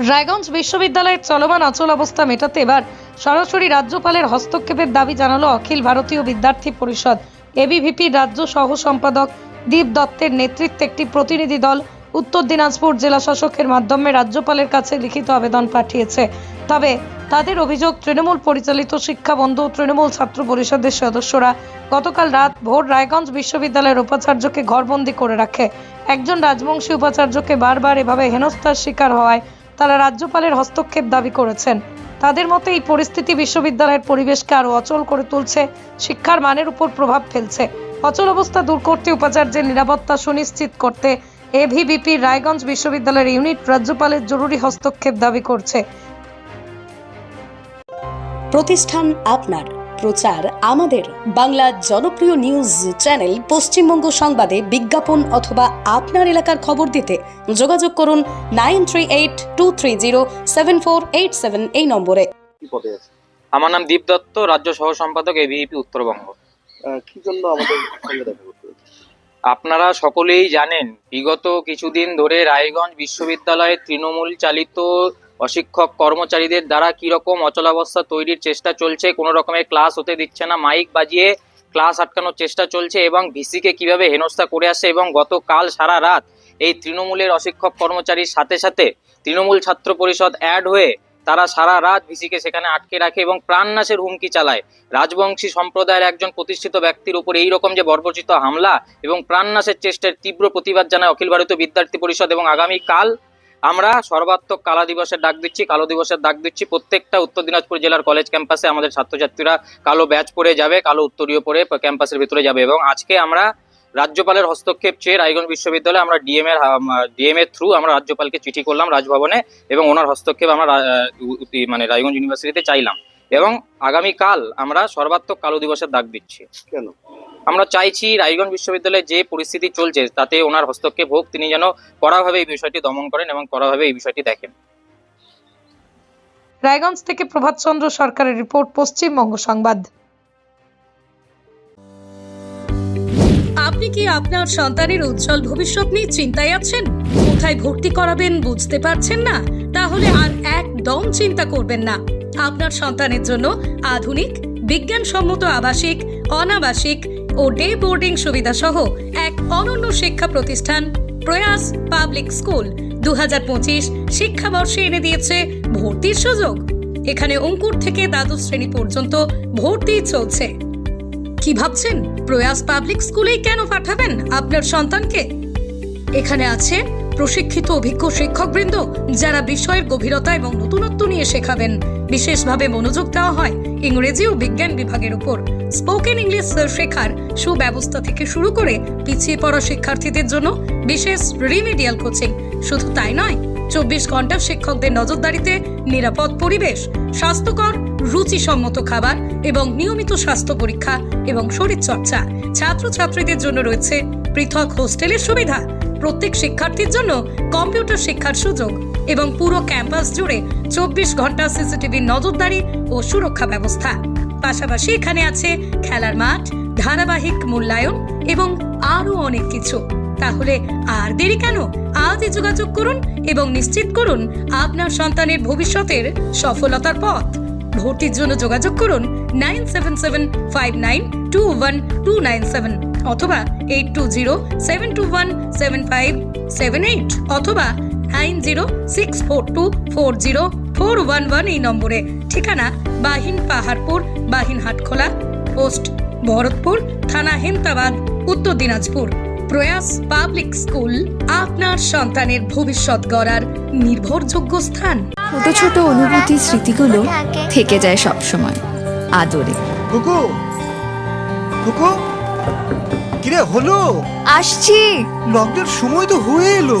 রায়গঞ্জ বিশ্ববিদ্যালয়ের চলমান অচল অবস্থা মেটাতে এবার সরাসরি রাজ্যপালের হস্তক্ষেপের দাবি জানালো অখিল ভারতীয় বিদ্যার্থী পরিষদ। এবিভিপি রাজ্য সহ সম্পাদক দীপ দত্তের নেতৃত্বে একটি প্রতিনিধি দল উত্তর দিনাজপুর জেলা শাসকের মাধ্যমে রাজ্যপালের কাছে লিখিত আবেদন পাঠিয়েছে। তবে তাদের অভিযোগ, তৃণমূল পরিচালিত শিক্ষা বন্ধু তৃণমূল ছাত্র পরিষদের সদস্যরা গতকাল রাত ভোর রায়গঞ্জ বিশ্ববিদ্যালয়ের উপাচার্যকে ঘরবন্দি করে রাখে। একজন রাজবংশী উপাচার্যকে বারবার এভাবে হেনস্থার শিকার হওয়ায় তারা রাজ্যপালের হস্তক্ষেপ দাবি করেছেন। তাদের মতে, এই পরিস্থিতি বিশ্ববিদ্যালয়ের পরিবেশকে আরও অচল করে তুলছে, শিক্ষার মানের উপর প্রভাব ফেলছে। অচল অবস্থা দূর করতে উপাচার্যের নিরাপত্তা সুনিশ্চিত করতে এভিবিপি রায়গঞ্জ বিশ্ববিদ্যালয়ের ইউনিট রাজ্যপালের জরুরি হস্তক্ষেপ দাবি করছে। প্রতিষ্ঠান আপনার। প্রচার আমাদের বাংলা জনপ্রিয় নিউজ চ্যানেল পশ্চিমবঙ্গ সংবাদে বিজ্ঞাপন অথবা আপনার এলাকার খবর দিতে যোগাযোগ করুন nine three eight two three zero seven four eight seven এই নম্বরে। আমার নাম দীপ দত্ত রাজ্য সহ সম্পাদক এভিপি উত্তরবঙ্গ। কি জন্য আমাদের? আপনারা সকলেই জানেন বিগত কিছুদিন ধরে রায়গঞ্জ বিশ্ববিদ্যালয়ে তৃণমূল চালিত অশিক্ষক কর্মচারীদের দ্বারা কীরকম অচলাবস্থা তৈরির চেষ্টা চলছে, কোনো রকমের ক্লাস হতে দিচ্ছে না, মাইক বাজিয়ে ক্লাস আটকানোর চেষ্টা চলছে এবং ভিসিকে কীভাবে হেনস্থা করে আসছে এবং গতকাল সারা রাত এই তৃণমূলের অশিক্ষক কর্মচারীর সাথে সাথে তৃণমূল ছাত্র পরিষদ অ্যাড হয়ে তারা সারা রাত ভিসিকে সেখানে আটকে রাখে এবং প্রাণনাশের হুমকি চালায়। রাজবংশী সম্প্রদায়ের একজন প্রতিষ্ঠিত ব্যক্তির উপর এই রকম যে বর্বরচিত হামলা এবং প্রাণনাশের চেষ্টার তীব্র প্রতিবাদ জানায় অখিল ভারতীয় বিদ্যার্থী পরিষদ এবং আগামী কাল আমরা সর্বাত্মক কালা দিবসের ডাক দিচ্ছি, কালো দিবসের ডাক দিচ্ছি। প্রত্যেকটা উত্তর দিনাজপুর জেলার কলেজ ক্যাম্পাসে আমাদের ছাত্রছাত্রীরা কালো ব্যাচ পরে যাবে, কালো উত্তরীয় পরে ক্যাম্পাসের ভিতরে যাবে এবং আজকে আমরা রাজ্যপালের হস্তক্ষেপ চেয়ে রায়গঞ্জ বিশ্ববিদ্যালয়ে আমরা ডিএম এর ডিএম এর থ্রু আমরা রাজ্যপালকে চিঠি করলাম রাজভবনে এবং ওনার হস্তক্ষেপ আমরা মানে রায়গঞ্জ ইউনিভার্সিটিতে চাইলাম এবং আগামীকাল আমরা সর্বাত্মক কালো দিবসের ডাক দিচ্ছি। কেন? আমরা চাইছি রায়গঞ্জ বিশ্ববিদ্যালয়ে যে পরিস্থিতি চলছে তাতে ওনার হস্তক্ষেপ হোক তিনি যেন কড়াভাবে এই বিষয়টি দমন করেন এবং কড়াভাবে এই বিষয়টি দেখেন। রায়গঞ্জ থেকে প্রভাত চন্দ্র সরকারের রিপোর্ট পশ্চিমবঙ্গ সংবাদ। আপনি কি আপনার সন্তানের উজ্জ্বল ভবিষ্যৎ নিয়ে চিন্তায় আছেন? কোথায় ভর্তি করাবেন বুঝতে পারছেন না? তাহলে আর একদম চিন্তা করবেন না। আপনার সন্তানের জন্য আধুনিক বিজ্ঞানসম্মত আবাসিক অনাবাসিক ও ডে বোর্ডিং সুবিধা সহ এক অনন্য শিক্ষা প্রতিষ্ঠান প্রয়াস পাবলিক স্কুল। দু হাজার পঁচিশ শিক্ষাবর্ষে এনে দিয়েছে ভর্তির সুযোগ। এখানে অঙ্কুর থেকে দ্বাদশ শ্রেণি পর্যন্ত ভর্তি চলছে। কি ভাবছেন? প্রয়াস পাবলিক স্কুলেই কেন পাঠাবেন আপনার সন্তানকে? এখানে আছে, প্রশিক্ষিত অভিজ্ঞ শিক্ষকবৃন্দ যারা বিষয়ের গভীরতা এবং নতুনত্ব নিয়ে শেখাবেন। বিশেষভাবে মনোযোগ দেওয়া হয় ইংরেজি ও বিজ্ঞান বিভাগের উপর। স্পোকেন ইংলিশ শেখার সুব্যবস্থা থেকে শুরু করে পিছিয়ে পড়া শিক্ষার্থীদের জন্য বিশেষ রিমিডিয়াল কোচিং। শুধু তাই নয়, চব্বিশ ঘণ্টা শিক্ষকদের নজরদারিতে নিরাপদ পরিবেশ, স্বাস্থ্যকর, রুচিসম্মত খাবার এবং নিয়মিত স্বাস্থ্য পরীক্ষা এবং শরীরচর্চা ছাত্রছাত্রীদের জন্য রয়েছে পৃথক হোস্টেলের সুবিধা। প্রত্যেক শিক্ষার্থীর জন্য কম্পিউটার শিক্ষার সুযোগ এবং পুরো ক্যাম্পাস জুড়ে চব্বিশ ঘণ্টা সিসিটিভি নজরদারি ও সুরক্ষা ব্যবস্থা। পাশাপাশি এখানে আছে খেলার মাঠ, ধারাবাহিক মূল্যায়ন এবং আরও অনেক কিছু। তাহলে আর দেরি কেন? আজই যোগাযোগ করুন এবং নিশ্চিত করুন আপনার সন্তানের ভবিষ্যতের সফলতার পথ। ভর্তির জন্য যোগাযোগ করুন nine seven seven five nine two one two nine seven অথবা eight two zero seven two one seven five seven eight অথবা nine zero six four two four zero four one one এই নম্বরে। ঠিকানা বাহিন পাহাড়পুর বাহিন হাটখোলা পোস্ট ভরতপুর থানা হেমতাবাদ উত্তর দিনাজপুর। প্রয়াস public school আপনার সন্তানের ভবিষ্যৎ গড়ার নির্ভরযোগ্য স্থান। ছোট ছোট অনুভূতি স্মৃতিগুলো থেকে যায় সব সময় আদরে। কুকু কুকু কিরে হলো? আসছি। লকডাউন সময় তো হয়ে এলো।